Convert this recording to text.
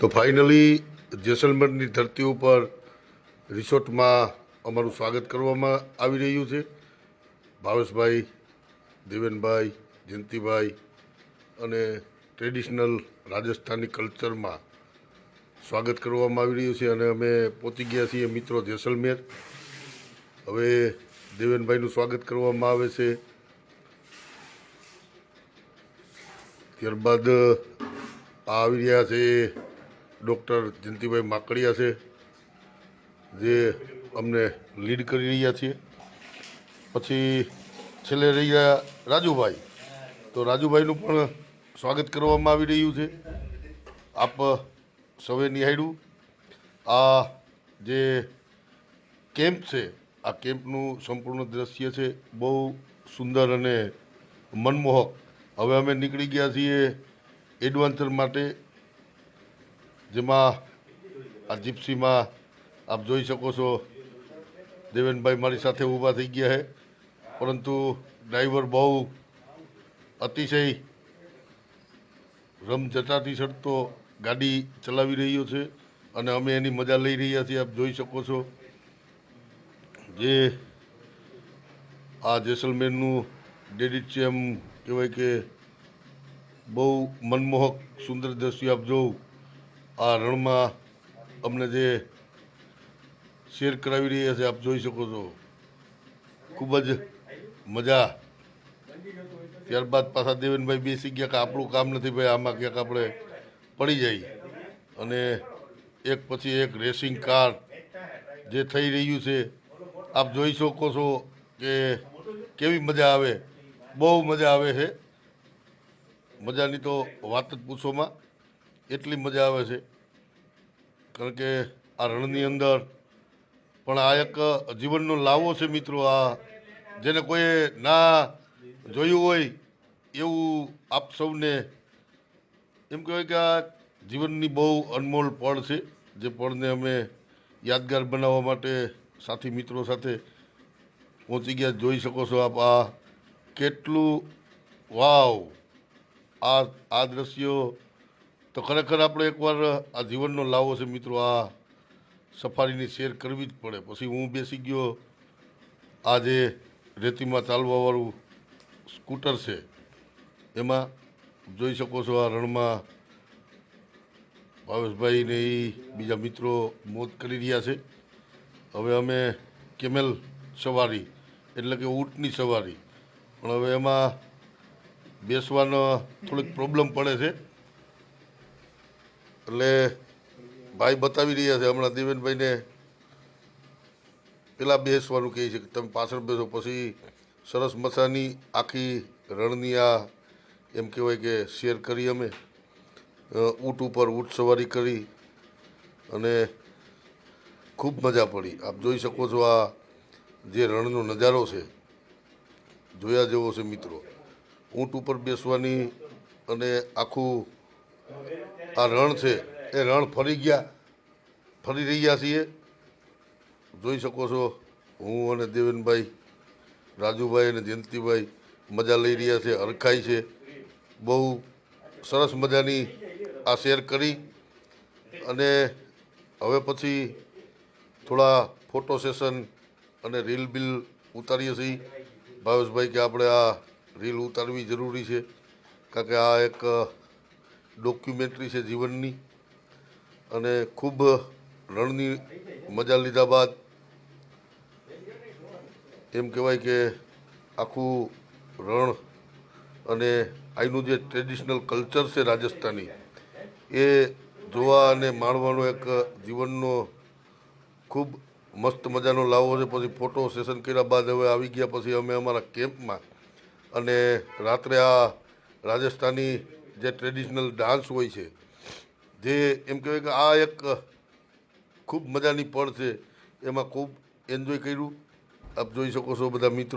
તો ફાઇનલી જેસલમેરની ધરતી ઉપર રિસોર્ટમાં અમારું સ્વાગત કરવામાં આવી રહ્યું છે. ભાવેશભાઈ, દેવેનભાઈ, જયંતિભાઈ અને ટ્રેડિશનલ રાજસ્થાની કલ્ચરમાં સ્વાગત કરવામાં આવી રહ્યું છે અને અમે પહોંચી ગયા છીએ મિત્રો જેસલમેર. હવે દેવેનભાઈનું સ્વાગત કરવામાં આવે છે. ત્યારબાદ આવી રહ્યા છે ડૉક્ટર જયંતિભાઈ માકડિયા છે, જે અમને લીડ કરી રહ્યા છીએ. પછી છેલ્લે રહ્યા રાજુભાઈ. તો રાજુભાઈનું પણ સ્વાગત કરવામાં આવી રહ્યું છે. આપ સૌએ નિહાળ્યું. આ જે કેમ્પ છે, આ કેમ્પનું સંપૂર્ણ દ્રશ્ય છે, બહુ સુંદર અને મનમોહક. હવે અમે નીકળી ગયા છીએ એડવેન્ચર માટે જેમાં આ જીપ્સીમાં આપ જોઈ શકો છો, દેવેનભાઈ મારી સાથે ઊભા થઈ ગયા છે. પરંતુ ડ્રાઈવર બહુ અતિશય રમઝટાથી સડતો ગાડી ચલાવી રહ્યો છે અને અમે એની મજા લઈ રહ્યા છીએ. આપ જોઈ શકો છો જે આ જેસલમેરનું ડેડિટ છે એમ કહેવાય કે બહુ મનમોહક સુંદર દ્રશ્ય આપ જોઉં. આ રણમાં અમને જે શેર કરાવી રહ્યા છે, આપ જોઈ શકો છો. ખૂબ જ મજા. ત્યારબાદ પાછા દેવેનભાઈ બેસી ગયા કે આપણું કામ નથી ભાઈ, આમાં ક્યાંક આપણે પડી જાય. અને એક પછી એક રેસિંગ કાર જે થઈ રહ્યું છે, આપ જોઈ શકો છો કે કેવી મજા આવે. બહુ મજા આવે છે. મજાની તો વાત જ પૂછોમાં. એટલી મજા આવે છે. કારણ કે આ રણની અંદર પણ આ એક જીવનનો લાવો છે મિત્રો આ. જેને કોઈએ ના જોયું હોય એવું આપ સૌને એમ કહેવાય કે આ જીવનની બહુ અનમોલ પળ છે. જે પળને અમે યાદગાર બનાવવા માટે સાથી મિત્રો સાથે પહોંચી ગયા. જોઈ શકો છો આપ આ કેટલું વાવ. આ આ દ્રશ્યો તો ખરેખર આપણે એકવાર આ જીવનનો લાવો છે મિત્રો, આ સફારીની શેર કરવી જ પડે. પછી હું બેસી ગયો, આ જે રેતીમાં ચાલવાવાળું સ્કૂટર છે, એમાં જોઈ શકો છો આ રણમાં ભાવેશભાઈ ને એ બીજા મિત્રો મોત કરી રહ્યા છે. હવે અમે કેમેલ સવારી, એટલે કે ઊંટની સવારી, પણ હવે એમાં બેસવાનો થોડીક પ્રોબ્લેમ પડે છે. એટલે ભાઈ બતાવી રહ્યા છે, હમણાં દિવેનભાઈને પેલા બેસવાનું કહે છે કે તમે પાછળ બેસો, પછી સરસ મસાની આખી રણની આ એમ કહેવાય કે શેર કરી અમે. ઊંટ ઉપર ઊંટ સવારી કરી અને ખૂબ મજા પડી. આપ જોઈ શકો છો આ જે રણનો નજારો છે, જોયા જેવો છે મિત્રો. ઊંટ ઉપર બેસવાની અને આખું આ રણ છે, એ રણ ફરી ગયા, ફરી રહ્યા છીએ. જોઈ શકો છો, હું અને દેવેનભાઈ, રાજુભાઈ અને જયંતિભાઈ મજા લઈ રહ્યા છે હરખાય છે. બહુ સરસ મજાની આ શેર કરી અને હવે પછી થોડા ફોટો સેશન અને રીલ બિલ ઉતારીએ છીએ. ભાવેશભાઈ કે આપણે આ રીલ ઉતારવી જરૂરી છે, કારણ કે આ એક ડોક્યુમેન્ટરી છે જીવનની. અને ખૂબ રણની મજા લીધા બાદ એમ કહેવાય કે આખું રણ અને અહીંનું જે ટ્રેડિશનલ કલ્ચર છે રાજસ્થાની, એ જોવા અને માણવાનો એક જીવનનો ખૂબ મસ્ત મજાનો લાવો છે. પછી ફોટો સેશન કર્યા બાદ હવે આવી ગયા. પછી અમે અમારા કેમ્પમાં અને રાત્રે આ રાજસ્થાની જે ટ્રેડિશનલ ડાન્સ હોય છે, જે એમ કહેવાય કે આ એક ખૂબ મજાની પળ છે. એમાં ખૂબ એન્જોય કર્યું. આપ જોઈ શકો છો બધા મિત્રો.